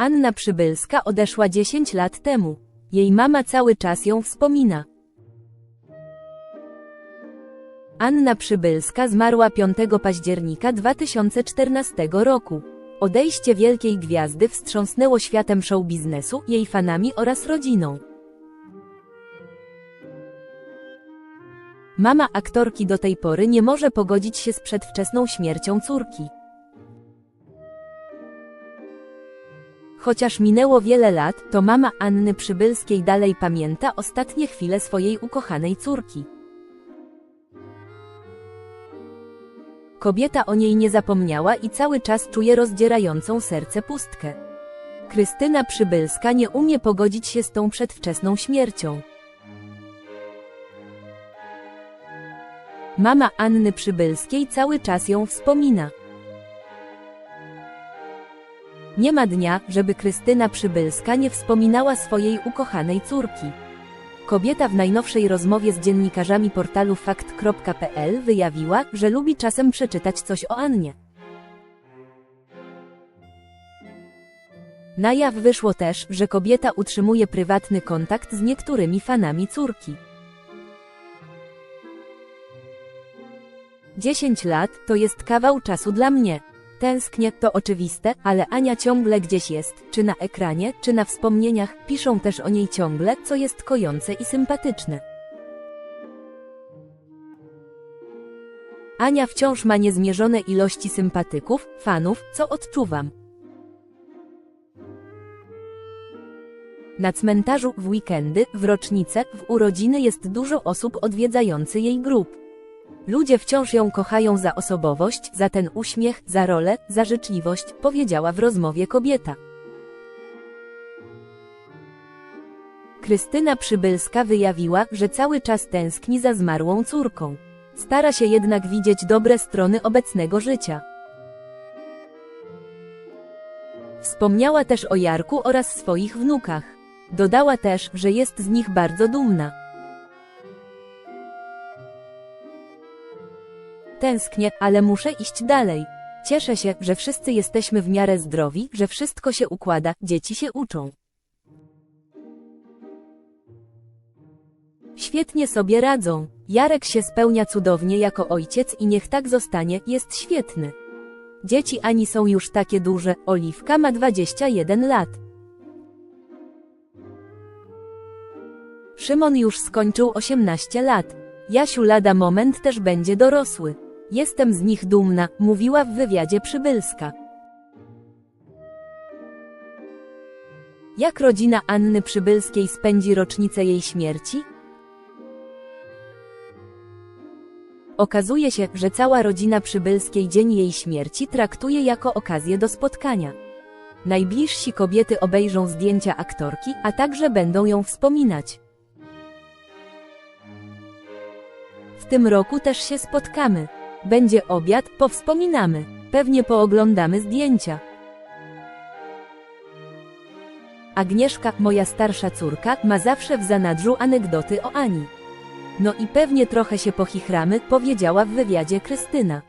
Anna Przybylska odeszła 10 lat temu. Jej mama cały czas ją wspomina. Anna Przybylska zmarła 5 października 2014 roku. Odejście wielkiej gwiazdy wstrząsnęło światem show biznesu, jej fanami oraz rodziną. Mama aktorki do tej pory nie może pogodzić się z przedwczesną śmiercią córki. Chociaż minęło wiele lat, to mama Anny Przybylskiej dalej pamięta ostatnie chwile swojej ukochanej córki. Kobieta o niej nie zapomniała i cały czas czuje rozdzierającą serce pustkę. Krystyna Przybylska nie umie pogodzić się z tą przedwczesną śmiercią. Mama Anny Przybylskiej cały czas ją wspomina. Nie ma dnia, żeby Krystyna Przybylska nie wspominała swojej ukochanej córki. Kobieta w najnowszej rozmowie z dziennikarzami portalu fakt.pl wyjawiła, że lubi czasem przeczytać coś o Annie. Na jaw wyszło też, że kobieta utrzymuje prywatny kontakt z niektórymi fanami córki. 10 lat to jest kawał czasu dla mnie. Tęsknię, to oczywiste, ale Ania ciągle gdzieś jest, czy na ekranie, czy na wspomnieniach, piszą też o niej ciągle, co jest kojące i sympatyczne. Ania wciąż ma niezmierzone ilości sympatyków, fanów, co odczuwam. Na cmentarzu w weekendy, w rocznice, w urodziny jest dużo osób odwiedzający jej grób. Ludzie wciąż ją kochają za osobowość, za ten uśmiech, za rolę, za życzliwość, powiedziała w rozmowie kobieta. Krystyna Przybylska wyjawiła, że cały czas tęskni za zmarłą córką. Stara się jednak widzieć dobre strony obecnego życia. Wspomniała też o Jarku oraz swoich wnukach. Dodała też, że jest z nich bardzo dumna. Tęsknię, ale muszę iść dalej. Cieszę się, że wszyscy jesteśmy w miarę zdrowi, że wszystko się układa, dzieci się uczą. Świetnie sobie radzą. Jarek się spełnia cudownie jako ojciec i niech tak zostanie, jest świetny. Dzieci Ani są już takie duże, Oliwka ma 21 lat. Szymon już skończył 18 lat. Jasiu lada moment też będzie dorosły. Jestem z nich dumna, mówiła w wywiadzie Przybylska. Jak rodzina Anny Przybylskiej spędzi rocznicę jej śmierci? Okazuje się, że cała rodzina Przybylskiej dzień jej śmierci traktuje jako okazję do spotkania. Najbliżsi kobiety obejrzą zdjęcia aktorki, a także będą ją wspominać. W tym roku też się spotkamy. Będzie obiad, powspominamy. Pewnie pooglądamy zdjęcia. Agnieszka, moja starsza córka, ma zawsze w zanadrzu anegdoty o Ani. No i pewnie trochę się pochichramy, powiedziała w wywiadzie Krystyna.